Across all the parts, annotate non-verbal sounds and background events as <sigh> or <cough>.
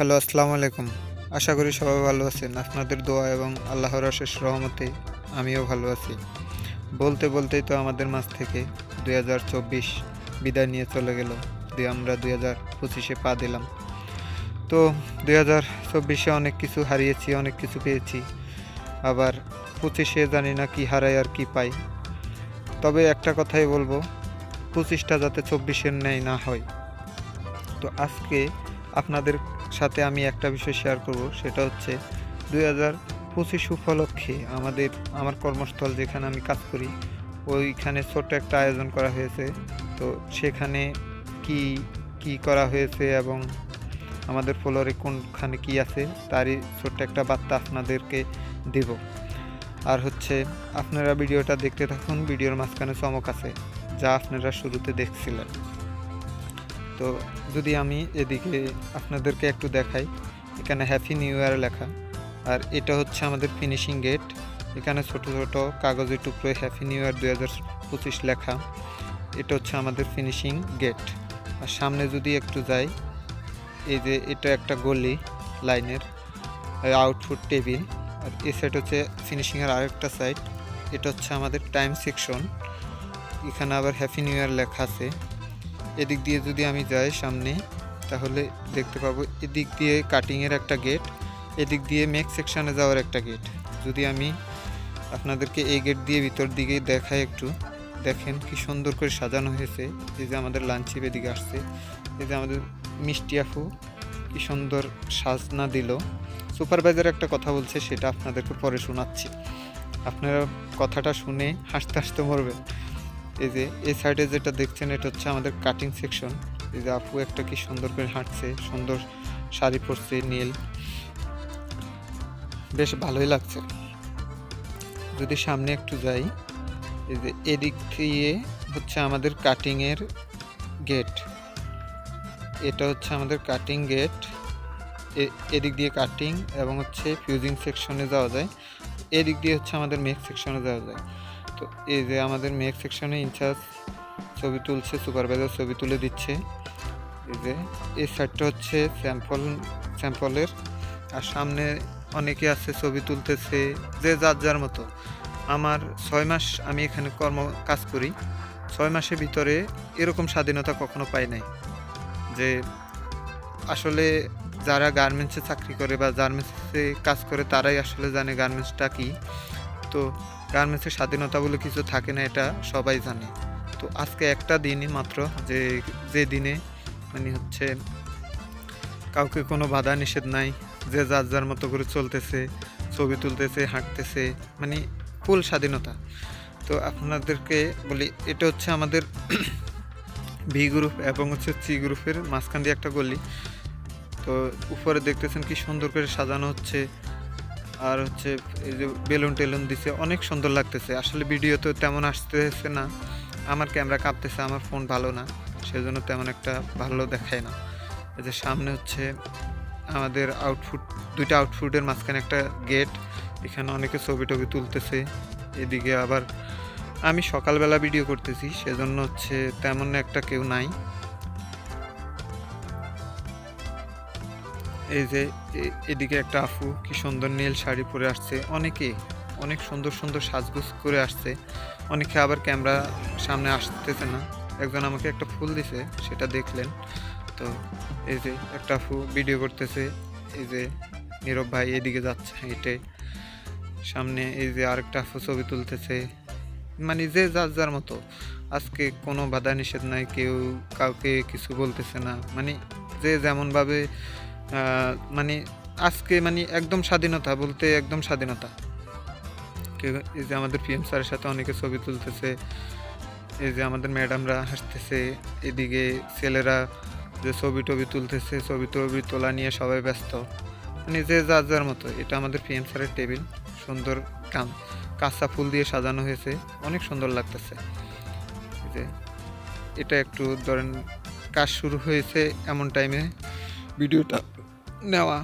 Hello, আসসালামু আলাইকুম। আশা করি সবাই ভালো আছেন। আপনাদের দোয়া এবং আল্লাহর অশেষ রহমতে আমিও ভালো আছি। বলতে বলতেই তো আমাদের মাঝ থেকে দুই হাজার চব্বিশ বিদায় নিয়ে চলে গেল। দিয়ে আমরা দুই হাজার পঁচিশে পা দিলাম। তো দুই হাজার চব্বিশে অনেক কিছু হারিয়েছি, অনেক কিছু পেয়েছি। আবার পঁচিশে জানি না কি হারাই আর কি পাই। তবে একটা কথাই বলব, পঁচিশটা যাতে চব্বিশের ন্যায় না হয়। তো আজকে আপনাদের সাথে আমি একটা বিষয় শেয়ার করব, সেটা হচ্ছে দুই হাজার পঁচিশ উপলক্ষে আমাদের, আমার কর্মস্থল যেখানে আমি কাজ করি, ওইখানে ছোট্ট একটা আয়োজন করা হয়েছে। তো সেখানে কি কি করা হয়েছে এবং আমাদের ফ্লোরে কোনখানে কি আছে, তারই ছোট্ট একটা বার্তা আপনাদেরকে দেব। আর হচ্ছে, আপনারা ভিডিওটা দেখতে থাকুন, ভিডিওর মাঝখানে চমক আছে, যা আপনারা শুরুতে দেখছিলেন। তো যদি আমি এদিকে আপনাদেরকে একটু দেখাই, এখানে হ্যাপি নিউ ইয়ার লেখা। আর এটা হচ্ছে আমাদের ফিনিশিং গেট এখানে ছোট ছোট কাগজের টুকরোয় হ্যাপি নিউ ইয়ার দুই হাজার পঁচিশ লেখা। এটা হচ্ছে আমাদের ফিনিশিং গেট আর সামনে যদি একটু যাই, এই যে এটা একটা গলি লাইনের আউটফুট টেবিল আর এই সাইড হচ্ছে ফিনিশিংয়ের আরেকটা সাইড এটা হচ্ছে আমাদের টাইম সেকশন এখানে আবার হ্যাপি নিউ ইয়ার লেখা আছে। এদিক দিয়ে যদি আমি যাই সামনে, তাহলে দেখতে পাবো এদিক দিয়ে কাটিংয়ের একটা গেট এদিক দিয়ে মেক সেকশনে যাওয়ার একটা গেট যদি আমি আপনাদেরকে এই গেট দিয়ে ভিতর দিকে দেখাই একটু, দেখেন কি সুন্দর করে সাজানো হয়েছে। এই যে আমাদের লাঞ্চিপ এদিকে আসছে। এই যে আমাদের মিষ্টি আফু কি সুন্দর সাজনা দিল। সুপারভাইজার একটা কথা বলছে, সেটা আপনাদেরকে পরে শোনাচ্ছি। আপনারা কথাটা শুনে হাসতে হাসতে মরবেন। এই যে, এই সাইডে যেটা দেখছেন, এটা হচ্ছে আমাদের কাটিং সেকশন এই যে আপু একটা কি সুন্দর করে হাঁটছে, সুন্দর শাড়ি পরছে, নীল। বেশ ভালোই লাগছে। যদি সামনে একটু যাই, এই যে এদিক দিয়ে হচ্ছে আমাদের কাটিংয়ের গেট এটা হচ্ছে আমাদের কাটিং গেট এদিক দিয়ে কাটিং এবং হচ্ছে ফিউজিং সেকশনে যাওয়া যায়। এদিক দিয়ে হচ্ছে আমাদের মেক সেকশনে যাওয়া যায়। তো এই যে আমাদের মেক সেকশনে ইনচার্জ ছবি তুলছে সুপারভাইজার ছবি তুলে দিচ্ছে। এই যে, এই সাইডটা হচ্ছে স্যাম্পল স্যাম্পলের আর সামনে অনেকে আছে ছবি তুলতেছে, যে যার যার মতো। আমার ছয় মাস আমি এখানে কর্ম কাজ করি। ছয় মাসের ভিতরে এরকম স্বাধীনতা কখনো পাই নাই। যে আসলে যারা গার্মেন্টসে চাকরি করে বা গার্মেন্টসে কাজ করে, তারাই আসলে জানে গার্মেন্টসটা কী। তো গার্মেন্টসের স্বাধীনতা বলে কিছু থাকে না, এটা সবাই জানে। তো আজকে একটা দিনই মাত্র যে যে দিনে মানে হচ্ছে কাউকে কোনো বাধা নিষেধ নাই, যে যার যার মতো করে চলতেছে, ছবি তুলতেছে, হাঁটতেছে মানে ফুল স্বাধীনতা। তো আপনাদেরকে বলি, এটা হচ্ছে আমাদের <clears throat> ভি গ্রুপ এবং হচ্ছে সি গ্রুপের মাঝখান দিয়ে একটা গলি। তো উপরে দেখতেছেন কি সুন্দর করে সাজানো হচ্ছে। আর হচ্ছে এই যে বেলুন টেলুন দিছে, অনেক সুন্দর লাগতেছে। আসলে ভিডিও তো তেমন আসতেছে না। আমার ক্যামেরা কাঁপতেছে, আমার ফোন ভালো না। সেজন্য তেমন একটা ভালো দেখায় না। এই যে সামনে হচ্ছে আমাদের আউটফুট দুইটা আউটফুটের মাঝখানে একটা গেট এখানে অনেকে ছবি টবি তুলতেছে। এদিকে আবার আমি সকালবেলা ভিডিও করতেছি, সেজন্য হচ্ছে তেমন একটা কেউ নাই। এই যে এদিকে একটা আফু কি সুন্দর নীল শাড়ি পরে আসছে। অনেকে অনেক সুন্দর সুন্দর সাজগোজ করে আসছে। অনেকে আবার ক্যামেরা সামনে আসতেছে না। একজন আমাকে একটা ফুল দিছে, সেটা দেখলেন। তো এই যে একটা আফু ভিডিও করতেছে, এই যে নীরব ভাই এদিকে যাচ্ছে হেঁটে। সামনে এই যে আরেকটা আফু ছবি তুলতেছে। মানে যে যার যার মতো। আজকে কোনো বাধা নিষেধ নাই, কেউ কাউকে কিছু বলতেছে না। মানে যে যেমনভাবে মানে আজকে মানে একদম স্বাধীনতা বলতে একদম স্বাধীনতা। কেউ এই যে আমাদের পিএম স্যারের সাথে অনেকে ছবি তুলতেছে, এই যে আমাদের ম্যাডামরা হাসতেছে, এদিকে ছেলেরা যে ছবি টবি তুলতেছে, ছবি টবি তোলা নিয়ে সবাই ব্যস্ত। মানে যে যার যার মতো, এটা আমাদের পিএম স্যারের টেবিল, সুন্দর কাম, কাঁচা ফুল দিয়ে সাজানো হয়েছে, অনেক সুন্দর লাগতেছে। যে এটা একটু ধরেন, কাজ শুরু হয়েছে এমন টাইমে ভিডিওটা। নেওয়া।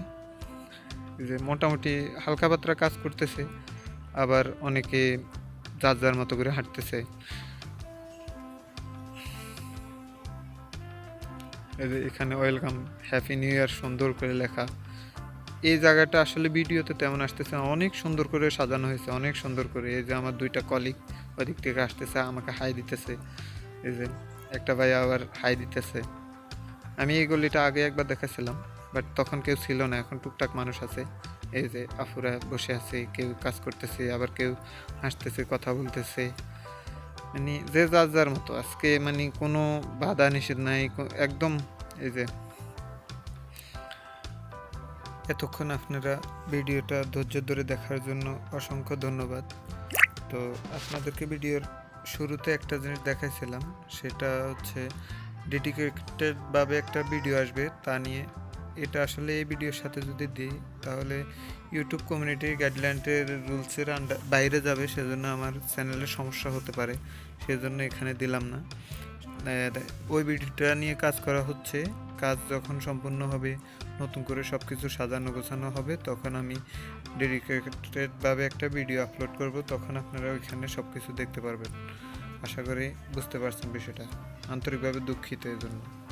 এই যে মোটামুটি হালকা পাতলা কাজ করতেছে আবার অনেকে যার যার মতো করে হাঁটতেছে। এই যে এখানে ওয়েলকাম হ্যাপি নিউ ইয়ার সুন্দর করে লেখা। এই জায়গাটা আসলে ভিডিওতে তেমন আসতেছে না। অনেক সুন্দর করে সাজানো হয়েছে অনেক সুন্দর করে। এই যে আমার দুইটা কলিগ ওদিক থেকে আসতেছে আমাকে হাই দিতেছে। এই যে একটা ভাই আবার হাই দিতেছে। আমি এই গলিটা আগে একবার দেখাছিলাম বাট তখন কেউ ছিল না, এখন টুকটাক মানুষ আছে। এই যে আফুরা বসে আছে, কেউ কাজ করতেছে, আবার কেউ হাসতেছে, কথা বলতেছে। মানে যে যার যার মতো, আজকে মানে কোনো বাধা নিষেধ নাই একদম এই যে। এতক্ষণ আপনারা ভিডিওটা ধৈর্য ধরে দেখার জন্য অসংখ্য ধন্যবাদ। তো আপনাদেরকে ভিডিওর শুরুতে একটা জিনিস দেখাইছিলাম, সেটা হচ্ছে ডেডিকেটেডভাবে একটা ভিডিও আসবে, তা নিয়ে। এটা আসলে এই ভিডিওর সাথে যদি দিই, তাহলে ইউটিউব কমিউনিটির গাইডলাইনের রুলসের আন্ডার বাইরে যাবে, সেজন্য আমার চ্যানেলের সমস্যা হতে পারে। সেজন্য এখানে দিলাম না। ওই ভিডিওটা নিয়ে কাজ করা হচ্ছে। কাজ যখন সম্পূর্ণ হবে, নতুন করে সব কিছু সাজানো গোছানো হবে, তখন আমি ডেডিকেটেডভাবে একটা ভিডিও আপলোড করব, তখন আপনারা ওইখানে সব কিছু দেখতে পারবেন। আশা করি বুঝতে পারছেন বিষয়টা। আন্তরিকভাবে দুঃখিত এই জন্য